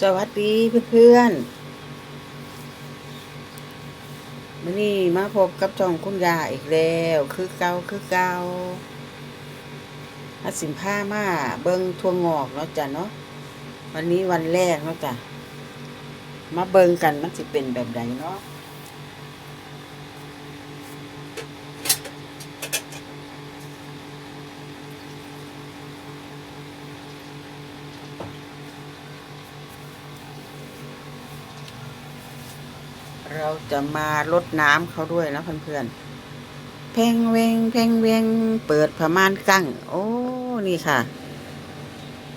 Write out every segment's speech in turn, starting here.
สวัสดีเพื่อนๆวันนี้มาพบกับจองคุณยาอีกแล้ว คือเกาคือเกาอาสินผ้ามาเบิงทั่วงอกเนาะจ้ะเนาะวันนี้วันแรกเนาะจ้ะมาเบิงกันมันจะเป็นแบบใดเนาะ เราจะมาลดน้ำเขาด้วยนะเพื่อนๆ เพ่งเวงเพ่งเวงเปิดผ้าม่านกั้ง โอ้ นี่ค่ะ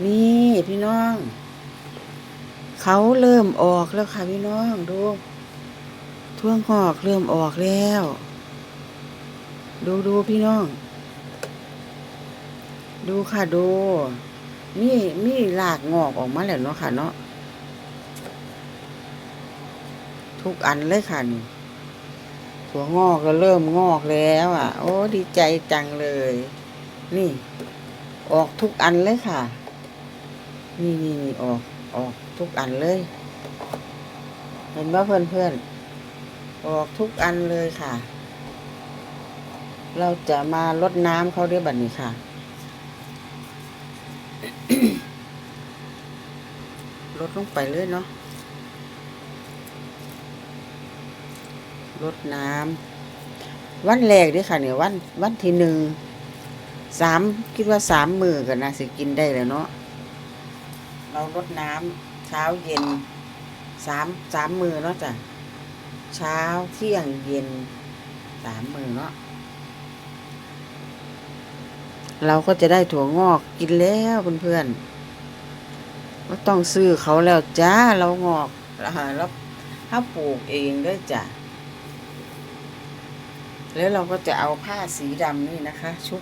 นี่พี่น้อง เขาเริ่มออกแล้วค่ะพี่น้องดูท่วงหอกเริ่มออกแล้ว ดูดูพี่น้อง ดูค่ะดู มีมีหลากงอกออกมาแล้วเนาะค่ะเนาะ ทุกอันเลยค่ะนี่ถั่วงอกก็เริ่มงอกแล้วอะ โอ้ดีใจจังเลย นี่ ออกทุกอันเลยค่ะ นี่นี่นี่ออกออกทุกอันเลย เห็นว่าเพื่อนเพื่อนออกทุกอันเลยค่ะ เราจะมาลดน้ำเขาด้วยบัดนี้ค่ะลดลงไปเลยเนาะ รดน้ำวันแรกด้วยค่ะเนี่ยวันวันที่หนึ่งสามคิดว่าสามมือกันนะสิกินได้แล้วเนาะเรารดน้ำเช้าเย็นสามสามมือเนาะจ้ะเช้าเที่ยงเย็นสามมือเนาะเราก็จะได้ถั่วงอกกินแล้วเพื่อนๆก็ต้องซื้อเขาแล้วจ้าเรางอกแล้วถ้าปลูกเองด้วยจ้ะ แล้วเราก็จะเอาผ้าสีดำนี่นะคะ ชุบ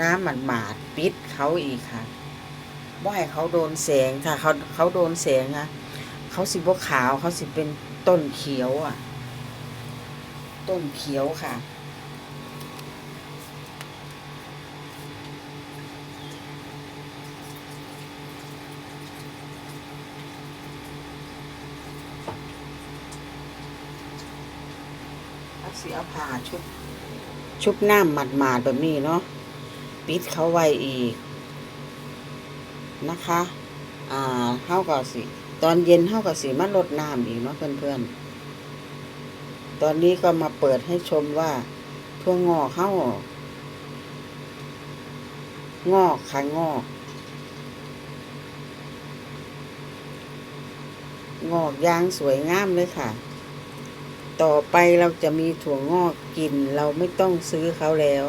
น้ำหมาดหมาดๆปิดเขาอีกค่ะว่าให้เขาโดนแสงค่ะเขาเขาโดนแสงค่ะเขาสิบวขาวเขาสิเป็นต้นเขียวอะ ต้นเขียวค่ะ สิเอาผ้าชุบ ชุบน้ำหมาดๆแบบนี้เนาะปิดเขาไว้อีกนะคะ อ่าเท่ากับสิตอนเย็นเท่ากับสิมาลดน้ำอีกเนาะเพื่อนๆ ตอนนี้ก็มาเปิดให้ชมว่าทั่วงอกเข้างอกค่ะงอก งอกยางสวยงามเลยค่ะ ต่อไปเราจะมีถั่วงอกกิน เราไม่ต้องซื้อเขาแล้ว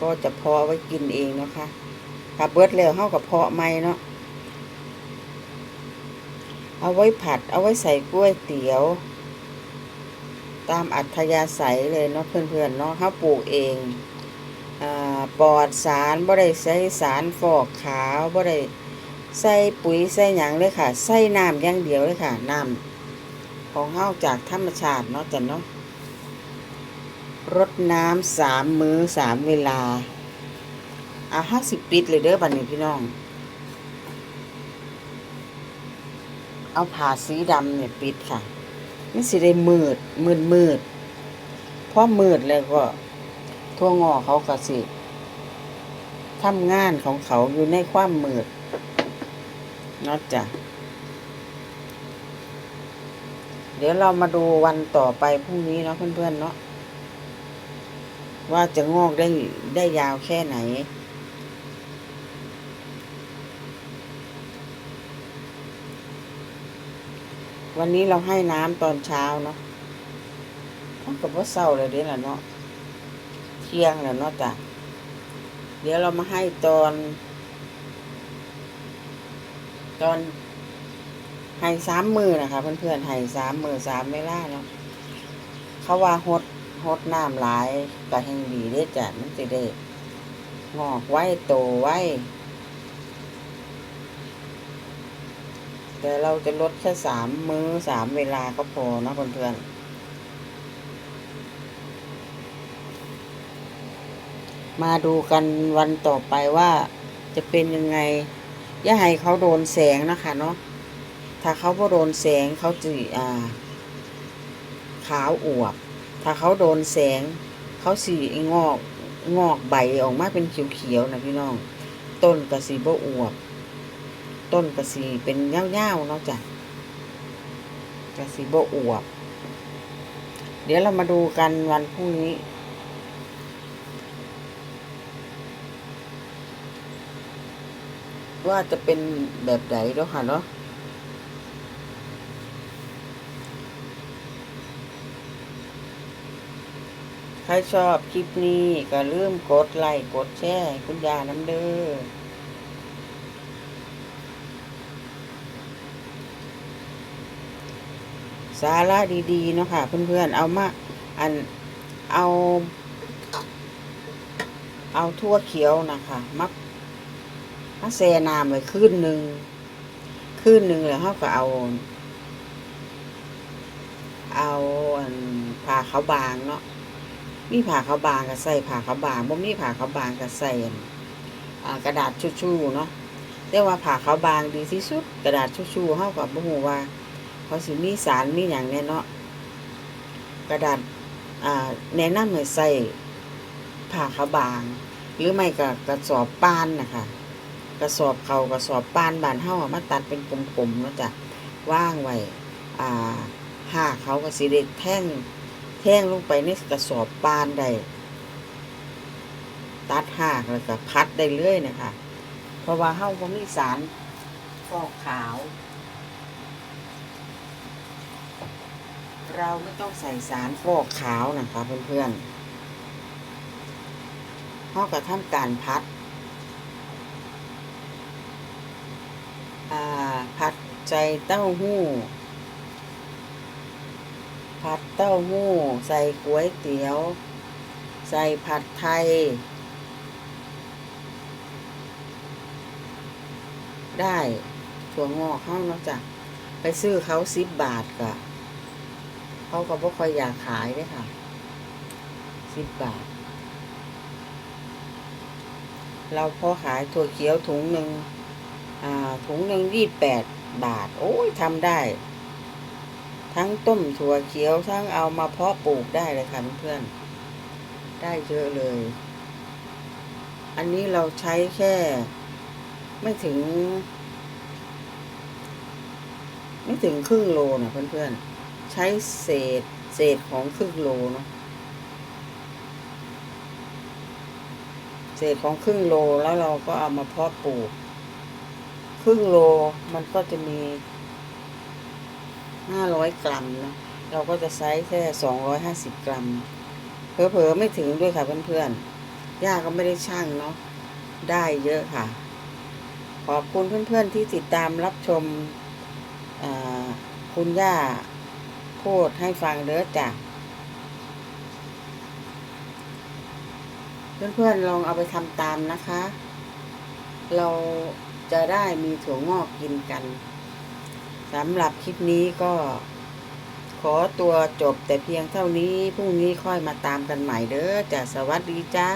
ก็จะเพาะไว้กินเองนะคะถ้าเบิดแล้วเฮากับเพาะไม่เนาะเอาไว้ผัด เอาไว้ใส่กล้วยเตี๋ยว ตามอัธยาศัยเลยเนาะเพื่อนๆเนาะเฮาปลูกเองอ่าปลอดสารบ่ได้ใส่สารฟอกขาวบ่ได้ใส่ปุ๋ยใส่หยังเลยค่ะ ใส่น้ำอย่างเดียวเลยค่ะน้ำ ของเฮาจากธรรมชาติเนาะจ้ะเนาะรดน้ำสามมือสามเวลา อะห้าสิบปิดเลยเด้อบัดนี้พี่น้อง เอาผ้าสีดำเนี่ยปิดค่ะไม่สิได้มืดมืดมืดพอมืดแล้วก็ทั่วงอเขาก็สิทำงานของเขาอยู่ในความมืดนาะจ้ะ เดี๋ยวเรามาดูวันต่อไปพรุ่งนี้เนาะเพื่อนๆเนาะว่าจะงอกได้ได้ยาวแค่ไหน วันนี้เราให้น้ำตอนเช้าเนาะกับว่าเศร้าเลยเดี๋ยวละเนาะเที่ยงแล้วเนาะจ้ะเดี๋ยวเรามาให้ตอน ตอน ให้สามมือนะคะ เพื่อนๆให้สามมือสามเวลาเนาะเขาว่าหดหดน้ำหลายก็แห่งดีได้จ้ะมันจะได้งอกไว้โตไว้ แต่เราจะลดแค่สามมือสามเวลาก็พอนะเพื่อนๆมาดูกันวันต่อไปว่าจะเป็นยังไง อย่าให้เขาโดนแสงนะคะเนาะ ถ้าเขาบ่โดนแสงเขาจะอ่า ขาวอวบ ถ้าเขาโดนแสง เขาสีงอกงอกใบออกมาเป็นเขียวๆนะพี่น้อง ต้นกระสีบ่อวบ ต้นกระสีเป็นเง่าๆเนาะจ้ะกระสีบ่อวบ เดี๋ยวเรามาดูกันวันพรุ่งนี้ว่าจะเป็นแบบไหนเนาะค่ะเนาะ ใครชอบคลิปนี้ก็ลืมกดไลค์กดแชร์คุณยาน้ำเด้อสาระดีๆ เนาะค่ะ เพื่อนๆ เอามา อัน เอา เอาทั่วเขียวนะคะมักมาแซน้ำไว้คืนหนึ่งคืนหนึ่งแล้วเขาก็เอา เอาผ้าขาวบางเนาะ มีผ่าขาวบางก็ใส่ผ่าขาวบางบ่มีผ่าขาวบางก็ใส่กระดาษชู่ๆเนาะแต่ว่าผ่าขาวบางดีที่สุด กระดาษชู่ๆเฮากับบ่ฮู้ว่าเขาสิมีสารมีหยังแน่เนาะกระดาษแนะนำให้ใส่ผ่าขาวบาง หรือไม่ก็กระสอบป้านนะคะกระสอบเขากระสอบป้านบานเฮามาตัดเป็นกลมๆเนาะจ้ะว่างไว้อ่าหาเขาก็สิได้แท่ง แท่งลงไปในกระสอบปานได้ตัดหากแล้วก็พัดได้เรื่อยนะคะเพราะว่าเฮาก็มีสารฟอกขาว เราไม่ต้องใส่สารฟอกขาวนะคะเพื่อนๆเฮาก็ทำการพัดพัดใจเต้าหู้ ผัดเต้าหู้ ใส่ก๋วยเตี๋ยว ใส่ผัดไทย ได้ถั่วงอกเขาเนาะจ้ะไปซื้อเขาสิบบาทกะเขาก็บ่ค่อยอยากขายเด้ค่ะสิบบาท เราพอขายถั่วเขียวถุงหนึ่งอ่าถุงหนึ่งยี่แปดบาท โอ้ยทำได้ ทั้งต้มถั่วเขียวทั้งเอามาเพาะปลูกได้เลยค่ะเพื่อนๆได้เยอะเลย อันนี้เราใช้แค่ ไม่ถึง ไม่ถึงครึ่งโลนะเพื่อนๆ ใช้เศษเศษของครึ่งโลเนาะเศษของครึ่งโลแล้วเราก็เอามาเพาะปลูก ครึ่งโลมันก็จะมี ห้าร้อยกรัมเนาะเราก็จะใช้แค่สองร้อยห้าสิบกรัมเผลอๆไม่ถึงด้วยค่ะเพื่อนๆย่าก็ไม่ได้ช่างเนาะได้เยอะค่ะ ขอบคุณเพื่อนๆที่ติดตามรับชมคุณย่าพูดให้ฟังเด้อจ้ะเพื่อนๆลองเอาไปทำตามนะคะ เราจะได้มีถั่วงอกกินกัน สำหรับคลิปนี้ก็ ขอตัวจบแต่เพียงเท่านี้ พรุ่งนี้ค่อยมาตามกันใหม่เด้อจ้ะสวัสดีจ้า